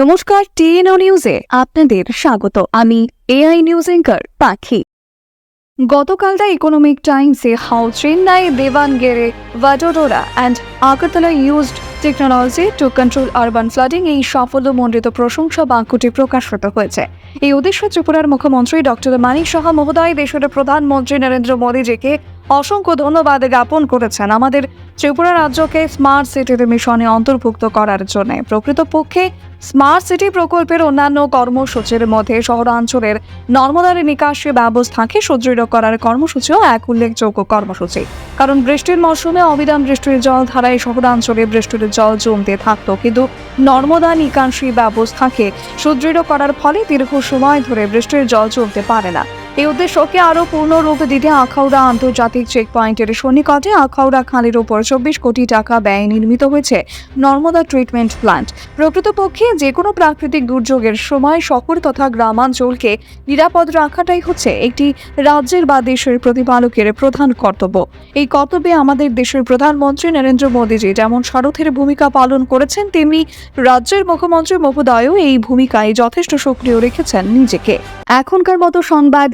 নমস্কার, টিএনও নিউজে আপনাদের স্বাগত। আমি এআই নিউজ এঙ্কার পাখি। গতকাল the economic টাইমসে how Chennai Davanagere Vadodara and Agartala used technology to control urban flooding এই সাফল্যমণ্ডিত প্রশংসা বাক্যটি প্রকাশিত হয়েছে। এই উদ্দেশ্যে ত্রিপুরার মুখ্যমন্ত্রী ডক্টর মানিক সাহা মহোদয় দেশের প্রধানমন্ত্রী নরেন্দ্র মোদীজিকে অসংখ্য ধন্যবাদ জ্ঞাপন করেছেন। আমাদের ত্রিপুরা রাজ্যকে স্মার্ট সিটির মিশনে অন্তর্ভুক্ত করার জন্য। প্রকৃতপক্ষে স্মার্ট সিটি প্রকল্পের অন্যান্য কর্মসূচির মধ্যে শহরাঞ্চলের নর্মদার নিকাশি ব্যবস্থাকে সুদৃঢ় করার কর্মসূচিও এক উল্লেখযোগ্য কর্মসূচি। কারণ বৃষ্টির মৌসুমে অবিরাম বৃষ্টির জল ধারায় শহরাঞ্চলে বৃষ্টির জল জমতে থাকত। কিন্তু নর্মদা নিকাশি ব্যবস্থাকে সুদৃঢ় করার ফলে দীর্ঘ সময় ধরে বৃষ্টির জল জমতে পারে না। এই উদ্দেশ্যকে আরও পূর্ণ রূপ দিতে আখাউড়া আন্তর্জাতিক চেক পয়েন্টের সন্নিকটে আখাউড়া খালের ওপর চব্বিশ কোটি টাকা ব্যয় নির্মিত হয়েছে নর্মদা ট্রিটমেন্ট প্ল্যান্ট প্রকৃতপক্ষে যে কোনো প্রাকৃতিক দুর্যোগের সময় শহর তথা গ্রামাঞ্চলকে নিরাপদ রাখাটাই হচ্ছে একটি রাজ্যের বা দেশের প্রতিপালকের প্রধান কর্তব্য। এই কর্তব্যে আমাদের দেশের প্রধানমন্ত্রী নরেন্দ্র মোদীজি যেমন সারথের ভূমিকা পালন করেছেন, তেমনি রাজ্যের মুখ্যমন্ত্রী মহোদয়ও এই ভূমিকায় যথেষ্ট সক্রিয় রেখেছেন নিজেকে। এখনকার মতো সংবাদ